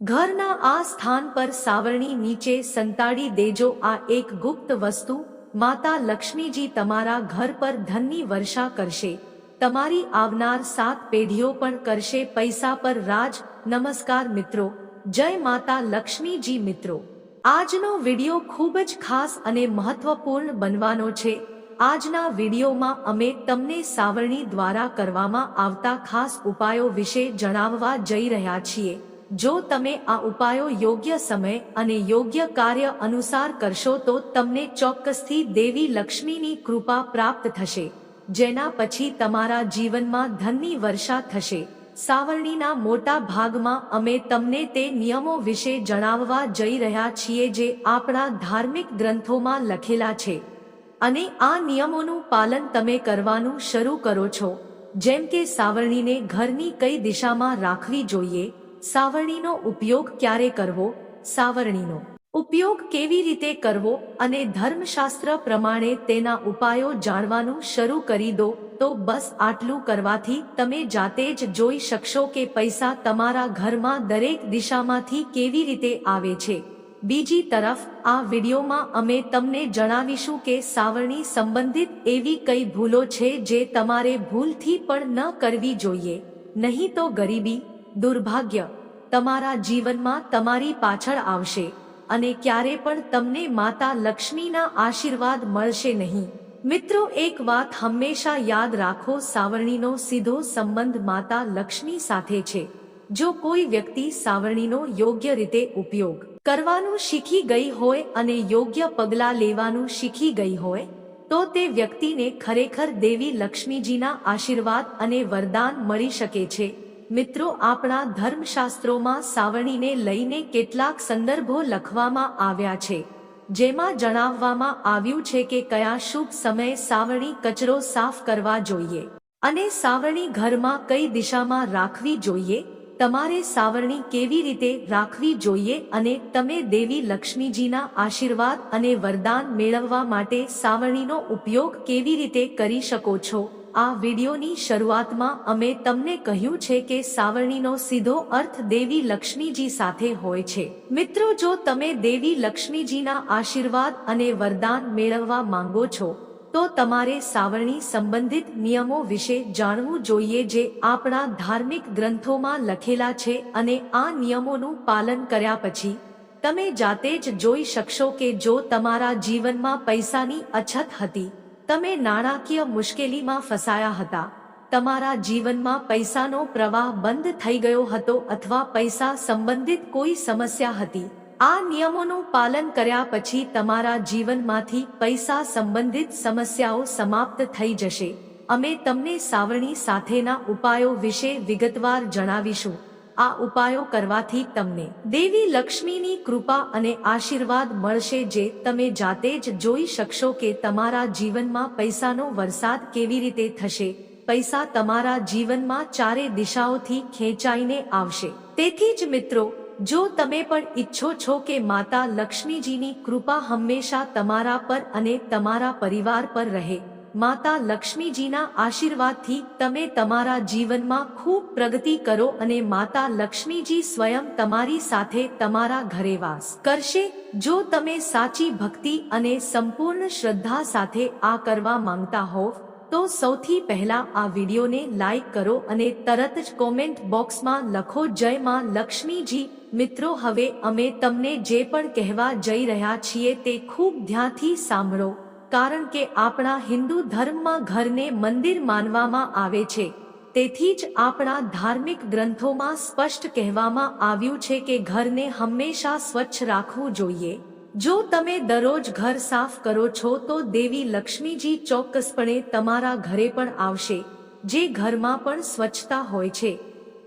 ઘરના આ સ્થાન પર સાવરણી નીચે સંતાડી દેજો આ એક ગુપ્ત વસ્તુ, માતા લક્ષ્મીજી તમારા ઘર પર ધનની વર્ષા કરશે. તમારી આવનાર સાત પેઢીઓ પણ કરશે પૈસા પર રાજ. નમસ્કાર મિત્રો, જય માતા લક્ષ્મીજી મિત્રો. આજનો વિડિયો ખૂબ જ ખાસ અને મહત્વપૂર્ણ બનવાનો છે. આજના વિડિયોમાં અમે તમને સાવરણી દ્વારા કરવામાં આવતા ખાસ ઉપાયો વિશે જણાવવા જઈ રહ્યા છીએ. જો તમે આ ઉપાયો યોગ્ય સમય અને યોગ્ય કાર્ય અનુસાર કરશો તો તમને ચોક્કસથી દેવી લક્ષ્મીની કૃપા પ્રાપ્ત થશે. જેના પછી તમારા જીવનમાં ધનની વર્ષા થશે. સાવરણીના મોટા ભાગમાં અમે તમને તે નિયમો વિશે જણાવવા જઈ રહ્યા છીએ જે આપણા ધાર્મિક ગ્રંથોમાં લખેલા છે. અને આ નિયમોનું પાલન તમે કરવાનું શરૂ કરો છો. જેમ કે સાવરણીને ઘરની કઈ દિશામાં રાખવી જોઈએ સાવરણીનો ઉપયોગ ક્યારે કરવો? સાવરણીનો ઉપયોગ કેવી રીતે કરવો અને ધર્મશાસ્ત્ર પ્રમાણે તેના ઉપાયો જાણવાનું શરૂ કરી દો? તો બસ આટલું કરવાથી તમે જાતે જ જોઈ શકશો કે પૈસા તમારા ઘરમાં દરેક દિશામાંથી કેવી રીતે આવે છે. બીજી તરફ, આ વિડીયોમાં અમે તમને જણાવીશું કે સાવરણી સંબંધિત એવી કઈ ભૂલો છે જે તમારે ભૂલથી પણ ન કરવી જોઈએ. નહીં તો ગરીબી દુર્ભાગ્ય, તમારા જીવનમાં તમારી પાછળ આવશે અને ક્યારે પણ તમને માતા લક્ષ્મીના આશીર્વાદ મળશે નહીં. મિત્રો, એક વાત હંમેશા યાદ રાખો, સાવરણીનો સીધો સંબંધ માતા લક્ષ્મી સાથે છે. જો કોઈ વ્યક્તિ સાવરણીનો યોગ્ય રીતે ઉપયોગ કરવાનું શીખી ગઈ હોય અને યોગ્ય પગલાં લેવાનું શીખી ગઈ હોય, તો તે વ્યક્તિને ખરેખર દેવી લક્ષ્મીજીના આશીર્વાદ અને વરદાન મળી શકે છે. મિત્રો, આપણા ધર્મશાસ્ત્રોમાં સાવરણીને લઈને કેટલાક સંદર્ભો લખવામાં આવ્યા છે, જેમાં જણાવવામાં આવ્યું છે કે કયા શુભ સમયે સાવણી કચરો સાફ કરવા જોઈએ અને સાવરણી ઘરમાં કઈ દિશામાં રાખવી જોઈએ, તમારે સાવરણી કેવી રીતે રાખવી જોઈએ અને તમે દેવી લક્ષ્મીજીના આશીર્વાદ અને વરદાન મેળવવા માટે સાવરણીનો ઉપયોગ કેવી રીતે કરી શકો છો? આ વિડીયોની શરૂઆતમાં અમે તમને કહ્યું છે કે સાવરણીનો સીધો અર્થ દેવી લક્ષ્મીજી સાથે હોય છે. મિત્રો, જો તમે દેવી લક્ષ્મીજીના આશીર્વાદ અને વરદાન મેળવવા માંગો છો, તો તમારે સાવરણી સંબંધિત નિયમો વિશે જાણવું જોઈએ જે આપણા ધાર્મિક ગ્રંથોમાં લખેલા છે અને આ નિયમોનું પાલન કર્યા પછી તમે જાતે જ જોઈ શકશો કે જો તમારા જીવનમાં પૈસાની અછત હતી તમે નાણાકીય મુશ્કેલીમાં ફસાયા હતા. તમારા જીવનમાં પૈસાનો પ્રવાહ બંધ થઈ ગયો હતો અથવા પૈસા સંબંધિત કોઈ સમસ્યા હતી. આ નિયમોનું પાલન કર્યા પછી તમારા જીવનમાંથી પૈસા સંબંધિત સમસ્યાઓ સમાપ્ત થઈ જશે. અમે તમને સાવરણી સાથેના ઉપાયો વિશે વિગતવાર જણાવીશું. આ ઉપાયો કરવાથી તમને દેવી લક્ષ્મીની કૃપા અને આશીર્વાદ મળશે જે તમે જાતે જ જોઈ શકશો કે તમારા જીવનમાં પૈસાનો વરસાદ કેવી રીતે થશે. પૈસા તમારા જીવનમાં ચારે દિશાઓથી ખેંચાઈને આવશે. તેથી જ મિત્રો, જો તમે પણ ઈચ્છો છો કે માતા લક્ષ્મીજીની કૃપા હંમેશા તમારા પર અને તમારા પરિવાર પર રહે માતા લક્ષ્મીજીના આશીર્વાદથી તમે તમારા જીવનમાં ખૂબ પ્રગતિ કરો અને માતા લક્ષ્મીજી સ્વયં તમારી સાથે તમારા ઘરે વાસ કરશે. જો તમે સાચી ભક્તિ અને સંપૂર્ણ શ્રદ્ધા સાથે આ કરવા માંગતા હોવ, તો સૌથી પહેલા આ વિડીયોને લાઈક કરો અને તરત જ કોમેન્ટ બોક્સમાં લખો, જય માં લક્ષ્મીજી. મિત્રો, હવે અમે તમને જે પણ કહેવા જઈ રહ્યા છીએ તે ખૂબ ધ્યાનથી સાંભળો. કારણ કે આપણા હિન્દુ ધર્મમાં ઘરને મંદિર માનવામાં આવે છે. તેથી જ આપણા ધાર્મિક ગ્રંથોમાં સ્પષ્ટ કહેવામાં આવ્યું છે કે ઘરને હંમેશા સ્વચ્છ રાખવું જોઈએ. જો તમે દરરોજ ઘર સાફ કરો છો તો દેવી લક્ષ્મીજી ચોક્કસપણે તમારા ઘરે પણ આવશે, જે ઘરમાં પણ સ્વચ્છતા હોય છે.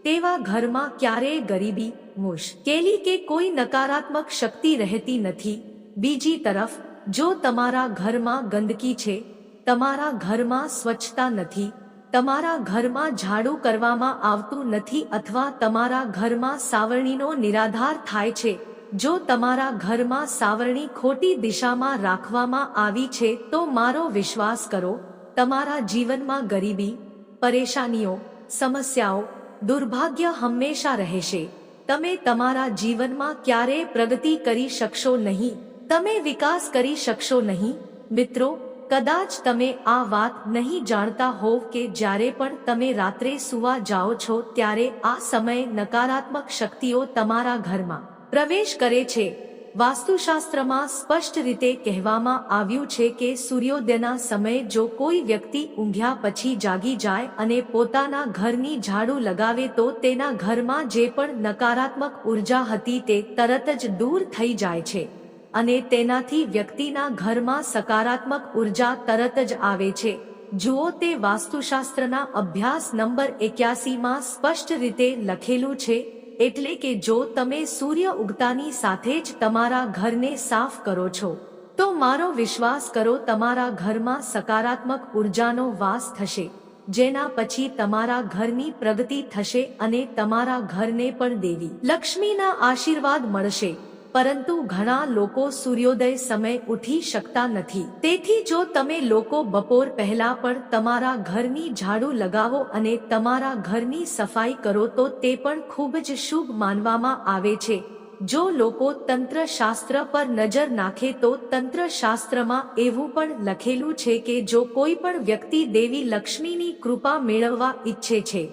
તેવા ઘરમાં ક્યારેય ગરીબી મુશ્કેલી કે કોઈ નકારાત્મક શક્તિ રહેતી નથી. બીજી તરફ જો તમારા ઘરમાં ગંદકી છે, તમારા ઘરમાં સ્વચ્છતા નથી, તમારા ઘરમાં ઝાડુ કરવામાં આવતું નથી અથવા તમારા ઘરમાં સાવરણીનો નિરાધાર થાય છે, જો તમારા ઘરમાં સાવરણી ખોટી દિશામાં રાખવામાં આવી છે, તો મારો વિશ્વાસ કરો, તમારા જીવનમાં ગરીબી, પરેશાનીઓ, સમસ્યાઓ, દુર્ભાગ્ય હંમેશા રહેશે. તમે તમારા જીવનમાં ક્યારેય પ્રગતિ કરી શકશો નહીં. તમે વિકાસ કરી શકશો નહીં. મિત્રો, કદાચ તમે આ વાત નહીં જાણતા હોવ કે જ્યારે પણ તમે રાત્રે સુવા જાઓ છો ત્યારે આ સમયે નકારાત્મક શક્તિઓ તમારા ઘરમાં પ્રવેશ કરે છે. વાસ્તુશાસ્ત્રમાં સ્પષ્ટ રીતે કહેવામાં આવ્યું છે કે સૂર્યોદયના સમયે જો કોઈ વ્યક્તિ ઊંઘ્યા પછી જાગી જાય અને પોતાના ઘરની ઝાડુ લગાવે તો તેના ઘરમાં જે પણ નકારાત્મક ઊર્જા હતી તે તરત જ દૂર થઈ જાય છે. અને તેનાથી વ્યક્તિના ઘરમાં સકારાત્મક ઊર્જા તરત જ આવે છે. જુઓ તે વાસ્તુશાસ્ત્રના અભ્યાસ નંબર એક્યાસીમાં સ્પષ્ટ રીતે લખેલું છે, એટલે કે જો તમે સૂર્ય ઉગતાની સાથે જ તમારા ઘરને સાફ કરો છો, તો મારો વિશ્વાસ કરો તમારા ઘરમાં સકારાત્મક ઉર્જાનો વાસ થશે, જેના પછી તમારા ઘરની પ્રગતિ થશે અને તમારા ઘરને પણ દેવી. લક્ષ્મીના આશીર્વાદ મળશે. પરંતુ ઘણા લોકો સૂર્યોદય સમય ઉઠી શકતા નથી. તેથી જો તમે લોકો બપોર પહેલા પણ તમારા ઘરની ઝાડુ લગાવો અને તમારા ઘરની સફાઈ કરો તો તે પણ ખૂબ જ શુભ માનવામાં આવે છે. જો લોકો તંત્ર શાસ્ત્ર પર નજર નાખે તો તંત્ર શાસ્ત્રમાં એવું પણ લખેલું છે કે જો કોઈ પણ વ્યક્તિ દેવી લક્ષ્મીની કૃપા મેળવવા ઈચ્છે છે,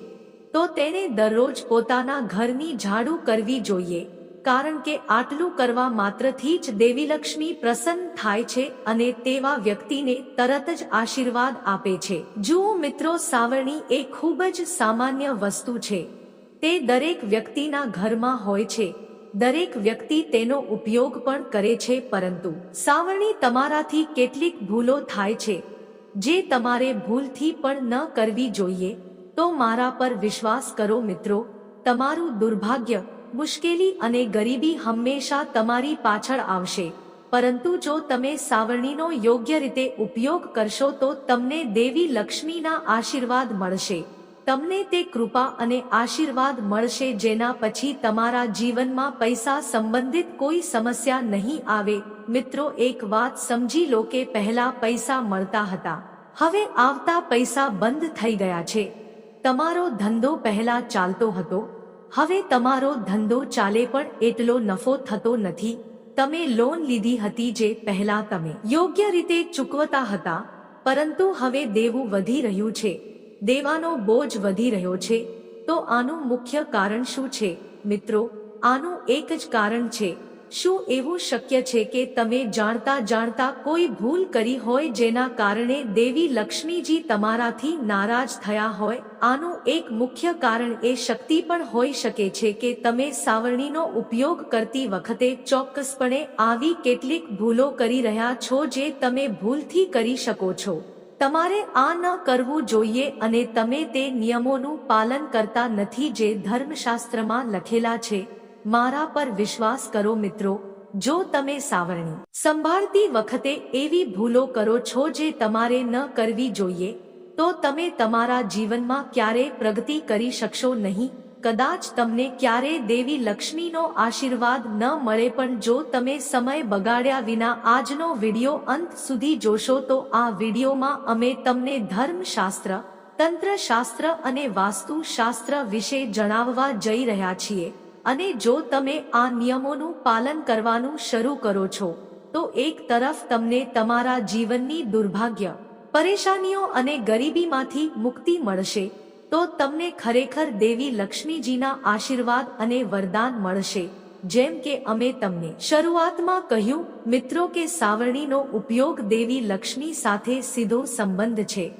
તો તેને દરરોજ પોતાના ઘરની ઝાડુ કરવી જોઈએ. કારણ કે આટલું કરવા માત્રથી જ દેવી લક્ષ્મી પ્રસન્ન થાય છે અને તેવા વ્યક્તિને તરત જ આશીર્વાદ આપે છે. જુઓ મિત્રો, સાવરણી એ ખૂબ જ સામાન્ય વસ્તુ છે. તે દરેક વ્યક્તિના ઘરમાં હોય છે. દરેક વ્યક્તિ તેનો ઉપયોગ પણ કરે છે, પરંતુ સાવરણી તમારાથી કેટલીક ભૂલો થાય છે. જે તમારે ભૂલથી પણ ન કરવી જોઈએ, તો મારા પર વિશ્વાસ કરો મિત્રો. તમારું દુર્ભાગ્ય મુશ્કેલી અને ગરીબી હંમેશા તમારી પાછળ આવશે. પરંતુ જો તમે સાવરણીનો યોગ્ય રીતે ઉપયોગ કરશો તો તમને દેવી લક્ષ્મીના આશીર્વાદ મળશે. તમને તે કૃપા અને આશીર્વાદ મળશે જેના પછી તમારા જીવનમાં પૈસા સંબંધિત કોઈ સમસ્યા નહીં આવે. મિત્રો, એક વાત સમજી લો કે પહેલા પૈસા મળતા હતા. હવે આવતા પૈસા બંધ થઈ ગયા છે. તમારો ધંધો પહેલા ચાલતો હતો. હવે તમારો ધંધો ચાલે પણ એટલો નફો થતો નથી. તમે લોન લીધી હતી જે પહેલા તમે યોગ્ય રીતે ચૂકવતા હતા, પરંતુ હવે દેવું વધી રહ્યું છે. દેવાનો બોજ વધી રહ્યો છે. તો આનું મુખ્ય કારણ શું છે? મિત્રો, આનું એક જ કારણ છે શું એવું શક્ય છે કે તમે જાણતા જાણતા કોઈ ભૂલ કરી હોય જેના કારણે દેવી લક્ષ્મીજી તમારાથી નારાજ થયા હોય? આનું એક મુખ્ય કારણ એ શક્તિ પણ હોઈ શકે છે કે તમે સાવરણીનો ઉપયોગ કરતી વખતે ચોક્કસપણે આવી કેટલીક ભૂલો કરી રહ્યા છો જે તમે ભૂલથી કરી શકો છો. તમારે આ ન કરવું જોઈએ અને તમે તે નિયમોનું પાલન કરતા નથી જે ધર્મશાસ્ત્રમાં લખેલા છે. મારા પર વિશ્વાસ કરો મિત્રો, જો તમે સાવરણી સંભાળતી વખતે એવી ભૂલો કરો છો જે તમારે ન કરવી જોઈએ, તો તમે તમારા જીવનમાં ક્યારેય પ્રગતિ કરી શકશો નહીં. કદાચ તમને ક્યારે દેવી લક્ષ્મીનો આશીર્વાદ ન મળે પણ જો તમે સમય બગાડ્યા વિના આજનો વિડિયો અંત સુધી જોશો તો આ વિડિયોમાં અમે તમને ધર્મશાસ્ત્ર, તંત્રશાસ્ત્ર અને વાસ્તુશાસ્ત્ર વિશે જણાવવા જઈ રહ્યા છીએ. અને જો તમે આ નિયમોનું પાલન કરવાનું શરૂ કરો છો, તો એક તરફ તમને તમારા જીવનની દુર્ભાગ્ય, પરેશાનીઓ અને ગરીબીમાંથી મુક્તિ મળશે, તો તમને ખરેખર દેવી લક્ષ્મીજીના આશીર્વાદ અને વરદાન મળશે. જેમ કે અમે તમને શરૂઆતમાં કહ્યું, મિત્રો, કે સાવરણીનો ઉપયોગ દેવી લક્ષ્મી સાથે સીધો સંબંધ છે.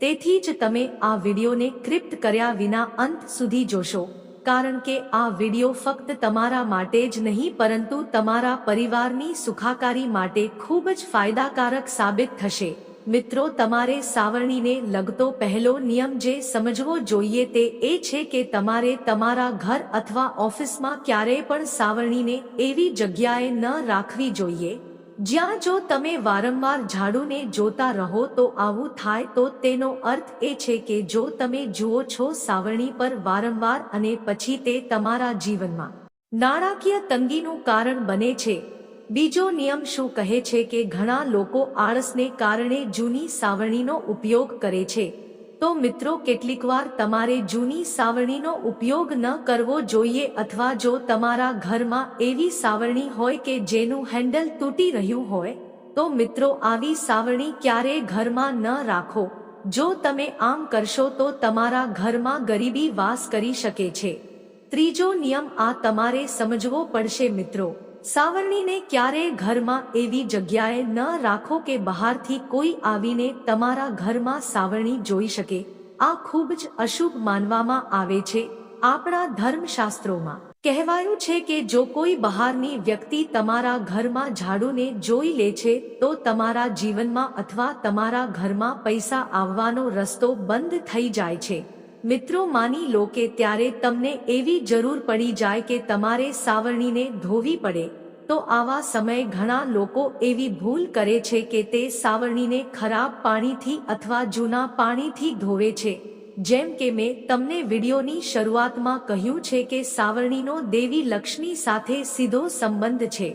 તેથી જ તમે આ વિડીયોને ક્રિપ્ટ કર્યા વિના અંત સુધી જોશો. કારણ કે આ વિડિયો ફક્ત તમારા માટે જ નહીં, પરંતુ તમારા પરિવારની સુખાકારી માટે ખૂબ જ ફાયદાકારક સાબિત થશે. મિત્રો, તમારે સાવરણીને લગતો પહેલો નિયમ જે સમજવો જોઈએ તે એ છે કે તમારે તમારા ઘર અથવા ઓફિસમાં ક્યારેય પણ સાવરણીને એવી જગ્યાએ ન રાખવી જોઈએ. જ્યાં જો તમે વારંવાર ઝાડુને જોતા રહો તો આવું થાય તો તેનો અર્થ એ છે કે જો તમે જુઓ છો સાવરણી પર વારંવાર અને પછી તે તમારા જીવનમાં. નાણાકીય તંગીનું કારણ બને છે. બીજો નિયમ શું કહે છે કે ઘણા લોકો આળસને કારણે જૂની સાવરણીનો ઉપયોગ કરે છે. તો મિત્રો કેટલીકવાર તમારે જૂની સાવરણીનો ઉપયોગ ન કરવો જોઈએ અથવા જો તમારા ઘરમાં એવી સાવરણી હોય કે જેનું હેન્ડલ તૂટી રહ્યું હોય, તો મિત્રો આવી સાવરણી ક્યારેય ઘરમાં ન રાખો. જો તમે આમ કરશો તો તમારા ઘરમાં ગરીબી વાસ કરી શકે છે. ત્રીજો નિયમ આ તમારે સમજવો પડશે મિત્રો. સાવરણીને ક્યારેય ઘરમાં એવી જગ્યાએ ન રાખો કે બહારથી કોઈ આવીને તમારા ઘરમાં સાવરણી જોઈ શકે. આ ખૂબ જ અશુભ માનવામાં આવે છે આપણા ધર્મશાસ્ત્રોમાં. કહેવાયું છે કે જો કોઈ બહારની વ્યક્તિ તમારા ઘરમાં ઝાડુને જોઈ લે છે, તો તમારા જીવનમાં અથવા તમારા ઘરમાં પૈસા આવવાનો રસ્તો બંધ થઈ જાય છે. મિત્રો, માની લો કે ત્યારે તમને એવી જરૂર પડી જાય કે તમારે સાવરણીને ધોવી પડે, તો આવા સમયે ઘણા લોકો એવી ભૂલ કરે છે કે તે સાવરણીને ખરાબ પાણીથી અથવા જૂના પાણીથી ધોવે છે. જેમ કે મેં તમને વિડીયોની શરૂઆતમાં કહ્યું છે કે સાવરણીનો દેવી લક્ષ્મી સાથે સીધો સંબંધ છે.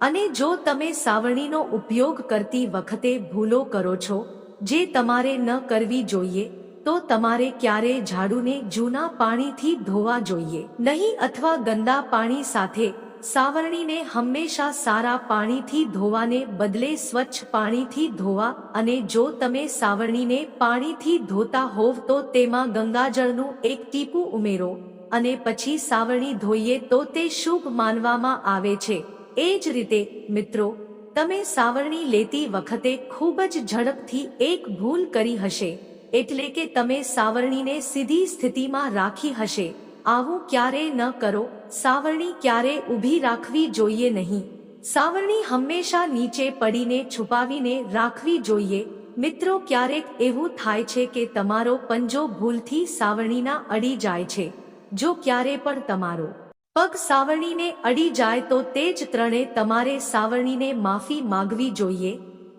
અને જો તમે સાવરણીનો ઉપયોગ કરતી વખતે ભૂલો કરો છો, જે તમારે ન કરવી જોઈએ તો તમારે ક્યારે ઝાડુને જૂના પાણીથી ધોવા જોઈએ? નહીં અથવા ગંદા પાણી સાથે? સાવરણીને હંમેશા સારા પાણીથી ધોવાને બદલે સ્વચ્છ પાણીથી ધોવા અને જો તમે સાવરણીને પાણીથી ધોતા હોવ તો તેમાં ગંગાજળનું એક ટીપું ઉમેરો અને પછી સાવરણી ધોઈએ તો તે શુભ માનવામાં આવે છે. એ જ રીતે, મિત્રો, તમે સાવરણી લેતી વખતે ખૂબ જ ઝડપથી એક ભૂલ કરી હશે. એટલે કે તમે સાવરણીને સીધી સ્થિતિમાં રાખી હશે. આવું ક્યારેય ન કરો. સાવરણી ક્યારે ઊભી રાખવી જોઈએ નહીં. સાવરણી હંમેશા નીચે પડીને છુપાવીને રાખવી જોઈએ. મિત્રો, ક્યારેક એવું થાય છે કે તમારો પંજો ભૂલથી સાવરણીના અડી જાય છે. જો ક્યારે પણ તમારો પગ સાવરણીને અડી જાય તો તે જ ત્રણે તમારે સાવરણીને માફી માગવી જોઈએ.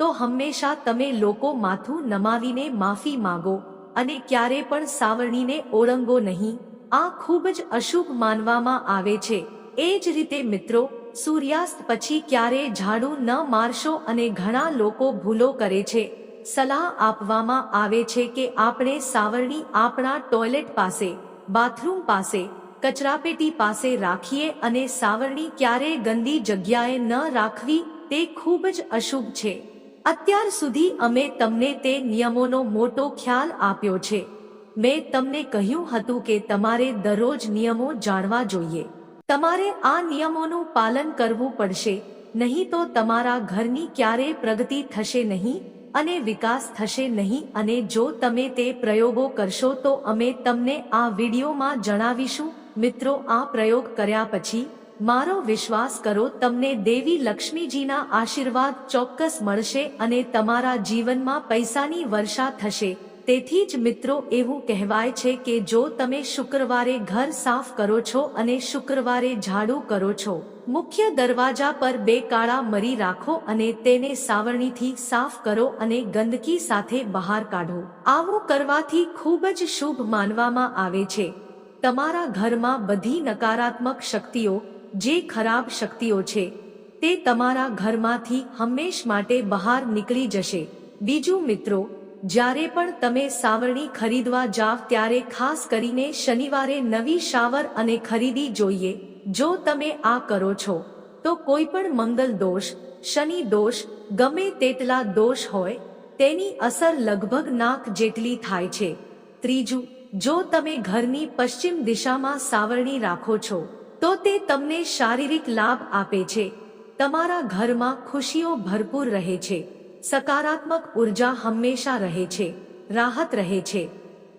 તો હંમેશા તમે લોકો માથું નમાવીને માફી માગો અને ક્યારે પણ સાવરણીને ઓળંગો નહીં. આ ખૂબ જ અશુભ માનવામાં આવે છે. એ જ રીતે મિત્રો, સૂર્યાસ્ત પછી ક્યારે ઝાડુ ન મારશો અને ઘણા લોકો ભૂલો કરે છે. સલાહ આપવામાં આવે છે કે આપણે સાવરણી આપણા ટોયલેટ પાસે, બાથરૂમ પાસે, કચરાપેટી પાસે રાખીએ અને સાવરણી ક્યારે ગંદી જગ્યાએ ન રાખવી, તે ખૂબ જ અશુભ છે. અત્યાર સુધી અમે તમને તે નિયમોનો મોટો ખ્યાલ આપ્યો છે. મેં તમને કહ્યું હતું કે તમારે દરરોજ નિયમો જાણવા જોઈએ. તમારે આ નિયમોનું પાલન કરવું પડશે, નહીં તો તમારા ઘરની ક્યારેય પ્રગતિ થશે નહીં અને વિકાસ થશે નહીં અને જો તમે તે પ્રયોગો કરશો તો અમે તમને આ વિડીયોમાં જણાવીશું. મિત્રો, આ પ્રયોગ કર્યા પછી મારો વિશ્વાસ કરો, તમને દેવી લક્ષ્મીજીના આશીર્વાદ ચોક્કસ મળશે અને તમારા જીવનમાં પૈસાની વર્ષા થશે. તેથી જ મિત્રો, એવું કહેવાય છે કે જો તમે શુક્રવારે ઘર સાફ કરો છો અને શુક્રવારે ઝાડુ કરો છો, મુખ્ય દરવાજા પર બે કાળા મરી રાખો અને તેને સાવરણીથી સાફ કરો અને ગંદકી સાથે બહાર કાઢો. આવું કરવાથી ખૂબ જ શુભ માનવામાં આવે છે. તમારા ઘરમાં બધી નકારાત્મક શક્તિઓ જે ખરાબ શક્તિઓ છે, તે તમારા ઘરમાંથી હંમેશ માટે બહાર નીકળી જશે. બીજું મિત્રો, જ્યારે પણ તમે સાવરણી ખરીદવા જાવ ત્યારે ખાસ કરીને શનિવારે નવી શાવર અને ખરીદી જોઈએ. જો તમે આ કરો છો, તો કોઈ પણ મંગલ દોષ, શનિ દોષ, ગમે તેટલા દોષ હોય, તેની અસર લગભગ નાક જેટલી થાય છે. ત્રીજું, જો તમે ઘરની પશ્ચિમ દિશામાં સાવરણી રાખો છો તો તે તમને શારીરિક લાભ આપે છે. તમારા ઘરમાં ખુશીઓ ભરપૂર રહે છે. સકારાત્મક ઊર્જા હંમેશા રહે છે. રાહત રહે છે.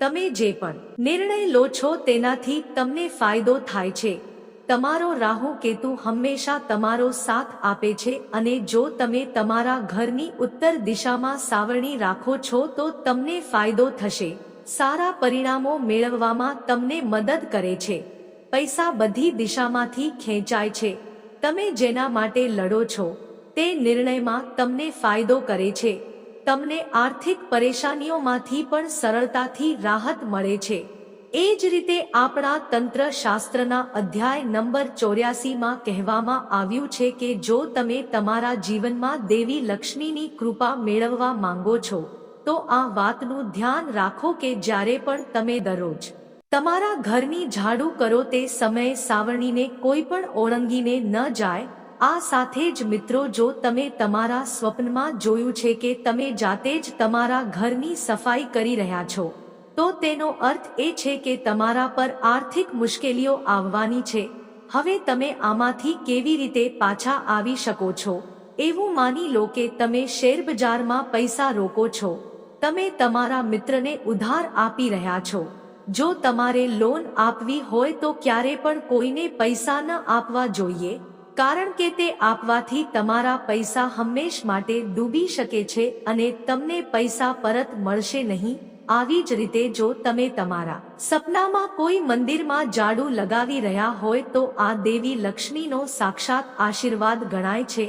તમે જે પણ નિર્ણય લો છો તેનાથી તમને ફાયદો થાય છે. તમારો રાહુ કેતુ હંમેશા તમારો સાથ આપે છે અને જો તમે તમારા ઘરની ઉત્તર દિશામાં સાવરણી રાખો છો તો તમને ફાયદો થશે. સારા પરિણામો મેળવવામાં તમને મદદ કરે છે. પૈસા બધી દિશામાંથી ખેંચાય છે. તમે જેના માટે લડો છો, તે નિર્ણયમાં તમને ફાયદો કરે છે. તમને આર્થિક પરેશાનીઓમાંથી પણ સરળતાથી રાહત મળે છે. એ જ રીતે આપણા તંત્ર શાસ્ત્રના અધ્યાય નંબર ચોર્યાસીમાં કહેવામાં આવ્યું છે કે જો તમે તમારા જીવનમાં દેવી લક્ષ્મીની કૃપા મેળવવા માંગો છો, તો આ વાતનું ધ્યાન રાખો કે જ્યારે પણ તમે દરરોજ તમારા ઘરની ઝાડુ કરો તે સમયે સાવરણીને કોઈ પણ ઓળંગીને ન જાય, આ સાથે જ મિત્રો જો તમે તમારા સ્વપ્નમાં જોયું છે કે તમે જાતે જ તમારા ઘરની સફાઈ કરી રહ્યા છો, તો તેનો અર્થ એ છે કે તમારા પર આર્થિક મુશ્કેલીઓ આવવાની છે. હવે તમે આમાંથી કેવી રીતે પાછા આવી શકો છો? એવું માની લો કે તમે શેરબજારમાં પૈસા રોકો છો. તમે તમારા મિત્રને ઉધાર આપી રહ્યા છો. જો તમારે લોન આપવી હોય તો ક્યારે પણ કોઈને પૈસા ન આપવા જોઈએ, કારણ કે તે આપવાથી તમારા પૈસા હંમેશ માટે ડૂબી શકે છે અને તમને પૈસા પરત મળશે નહીં. આવી જ રીતે જો તમે તમારા સપનામાં કોઈ મંદિરમાં જાડુ લગાવી રહ્યા હોય તો આ દેવી લક્ષ્મીનો સાક્ષાત આશીર્વાદ ગણાય છે.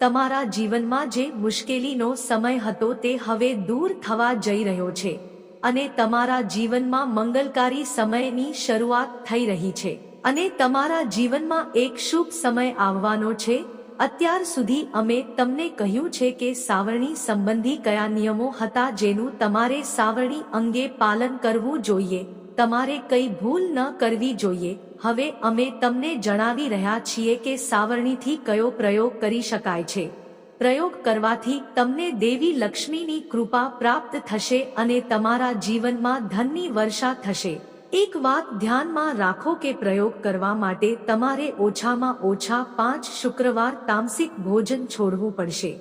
તમારા જીવનમાં જે મુશ્કેલીનો સમય હતો તે હવે દૂર થવા જઈ રહ્યો છે. અને તમારા જીવનમાં મંગલકારી સમયની શરૂઆત થઈ રહી છે. અને તમારા જીવનમાં એક શુભ સમય આવવાનો છે. અત્યાર સુધી અમે તમને કહ્યું છે કે સાવરણી સંબંધી કયા નિયમો હતા જેનું તમારે સાવરણી અંગે પાલન કરવું જોઈએ. તમારે કઈ ભૂલ ન કરવી જોઈએ. હવે અમે તમને જણાવી રહ્યા છીએ કે સાવરણીથી કયો પ્રયોગ કરી શકાય છે. પ્રયોગ કરવાથી તમને દેવી લક્ષ્મીની કૃપા પ્રાપ્ત થશે અને તમારા જીવનમાં ધનની વર્ષા થશે. એક વાત ધ્યાનમાં રાખો કે પ્રયોગ કરવા માટે તમારે ઓછામાં ઓછા પાંચ શુક્રવાર તામસિક ભોજન છોડવું પડશે.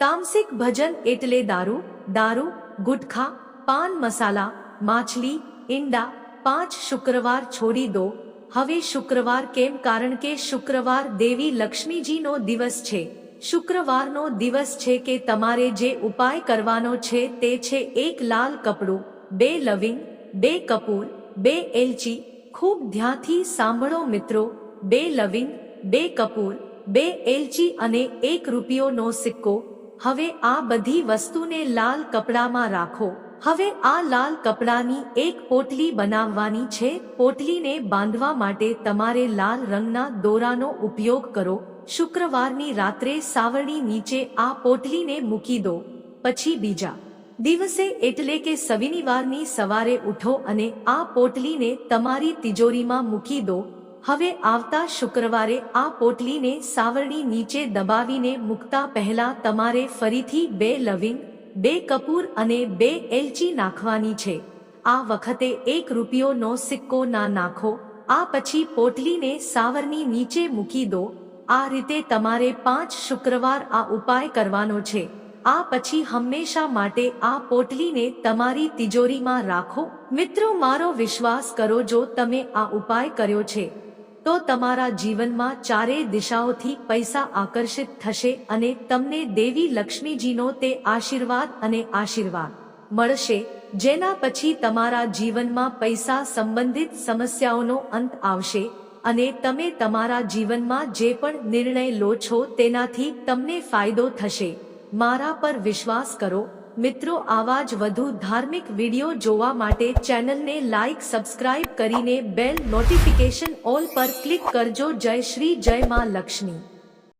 તામસિક ભજન એટલે દારૂ દારૂ, ગુટખા, પાન મસાલા, માછલી, ઈંડા, પાંચ શુક્રવાર છોડી દો. હવે શુક્રવાર કેમ? કારણ કે શુક્રવાર દેવી લક્ષ્મીજીનો દિવસ છે. શુક્રવારનો દિવસ છે કે તમારે જે ઉપાય કરવાનો છે તે છે એક લાલ કપડું, બે લવિંગ, બે કપૂર, બે એલચી. ખૂબ ધ્યાનથી સાંભળો મિત્રો, બે લવિંગ, બે કપૂર, બે એલચી અને એક રૂપિયોનો સિક્કો. હવે આ બધી વસ્તુને લાલ કપડામાં રાખો. હવે આ લાલ કપડાની એક પોટલી બનાવવાની છે. પોટલીને બાંધવા માટે તમારે લાલ રંગના દોરાનો ઉપયોગ કરો. શુક્રવારની રાત્રે સાવરણી નીચે આ પોટલીને મૂકી દો, પછી બીજા દિવસે એટલે કે શનિવારની સવારે ઉઠો અને આ પોટલીને તમારી તિજોરીમાં મૂકી દો. હવે આવતા શુક્રવારે આ પોટલીને સાવરણી નીચે દબાવીને મૂકતા પહેલા તમારે ફરીથી બે લવિંગ, બે કપૂર અને બે એલચી નાખવાની છે. આ વખતે એક રૂપિયોનો સિક્કો ના નાખો. આ પછી પોટલીને સાવરની નીચે મૂકી દો. આ રીતે તમારે પાંચ શુક્રવાર આ ઉપાય કરવાનો છે. આ પછી હંમેશા માટે આ પોટલીને તમારી તિજોરીમાં રાખો. મિત્રો, મારો વિશ્વાસ કરો જો તમે આ ઉપાય કર્યો છે, તો તમારા જીવનમાં ચારે દિશાઓથી પૈસા આકર્ષિત થશે અને તમને દેવી લક્ષ્મીજીનો તે આશીર્વાદ અને આશીર્વાદ મળશે, જેના પછી તમારા જીવનમાં પૈસા સંબંધિત સમસ્યાઓનો અંત આવશે. અને તમે તમારા જીવનમાં જે પણ નિર્ણય લો છો તેનાથી તમને ફાયદો થશે. મારા પર વિશ્વાસ કરો. મિત્રો, આવા જ વધુ ધાર્મિક વીડિયો જોવા માટે ચેનલને લાઇક સબસ્ક્રાઇબ કરીને બેલ નોટિફિકેશન ઓલ પર ક્લિક કરજો. જય શ્રી જય માં લક્ષ્મી.